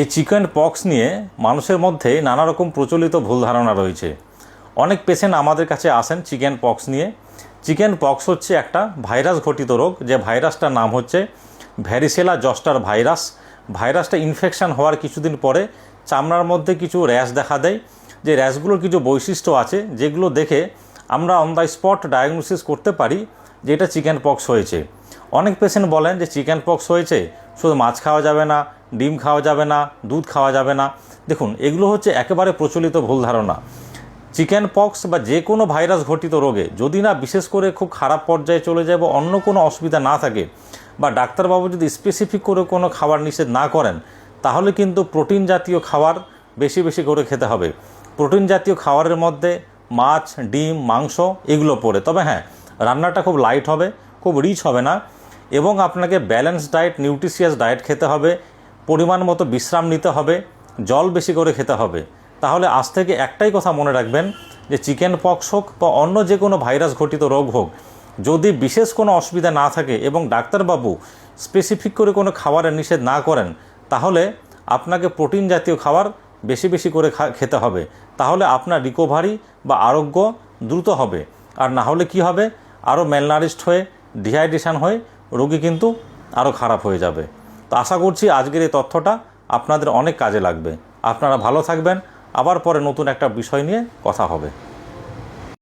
এই chicken pox নিয়ে মানুষের মধ্যে নানা রকম প্রচলিত ভুল ধারণা রয়েছে। অনেক পেশেন্ট আমাদের কাছে আসেন চিকেন পক্স নিয়ে। চিকেন পক্স হচ্ছে একটা ভাইরাস ঘটিত রোগ, যে ভাইরাসটার নাম হচ্ছে ভ্যারিসেলা জস্টার ভাইরাস ভাইরাসটা ইনফেকশন হওয়ার কিছুদিন পরে চামড়ার মধ্যে কিছু র্যাশ দেখা দেয়। যে র্যাশগুলোর কিছু বৈশিষ্ট্য আছে, যেগুলো দেখে আমরা অন দ্য স্পট ডায়াগনোসিস করতে পারি যে এটা চিকেন পক্স হয়েছে। অনেক পেশেন্ট বলেন যে চিকেন পক্স হয়েছে, শুধু মাছ খাওয়া যাবে না ডিম খাওয়া যাবে না, দুধ খাওয়া যাবে না। দেখুন, এগুলো হচ্ছে একেবারে প্রচলিত ভুল ধারণা। চিকেন পক্স বা যে কোনো ভাইরাস ঘটিত রোগে যদি না বিশেষ করে খুব খারাপ পর্যায়ে চলে যায় বা অন্য কোনো অসুবিধা না থাকে বা ডাক্তারবাবু যদি স্পেসিফিক করে কোনো খাবার নিষেধ না করেন, তাহলে কিন্তু প্রোটিন জাতীয় খাবার বেশি বেশি করে খেতে হবে। প্রোটিন জাতীয় খাবারের মধ্যে মাছ, ডিম, মাংস এগুলো পড়ে। তবে হ্যাঁ রান্নাটা খুব লাইট হবে, খুব রিচ হবে না এবং আপনাকে ব্যালেন্স ডায়েট নিউট্রিশিয়াস ডায়েট খেতে হবে। পরিমাণ মতো বিশ্রাম নিতে হবে, জল বেশি করে খেতে হবে। তাহলে আজ থেকে একটাই কথা মনে রাখবেন যে চিকেন পক্স হোক বা অন্য যে কোনো ভাইরাস ঘটিত রোগ হোক, যদি বিশেষ কোনো অসুবিধা না থাকে এবং ডাক্তারবাবু স্পেসিফিক করে কোনো খাবারের নিষেধ না করেন, তাহলে আপনাকে প্রোটিন জাতীয় খাবার বেশি বেশি করে খেতে হবে। তাহলে আপনার রিকভারি বা আরোগ্য দ্রুত হবে। আর না হলে কি হবে? আরও ম্যালনারিস্ট হয়ে ডিহাইড্রেশন হয়ে রোগী কিন্তু আরও খারাপ হয়ে যাবে। তো আশা করছি আজকের এই তথ্যটা আপনাদের অনেক কাজে লাগবে। আপনারা ভালো থাকবেন। আবার পরে নতুন একটা বিষয় নিয়ে কথা হবে।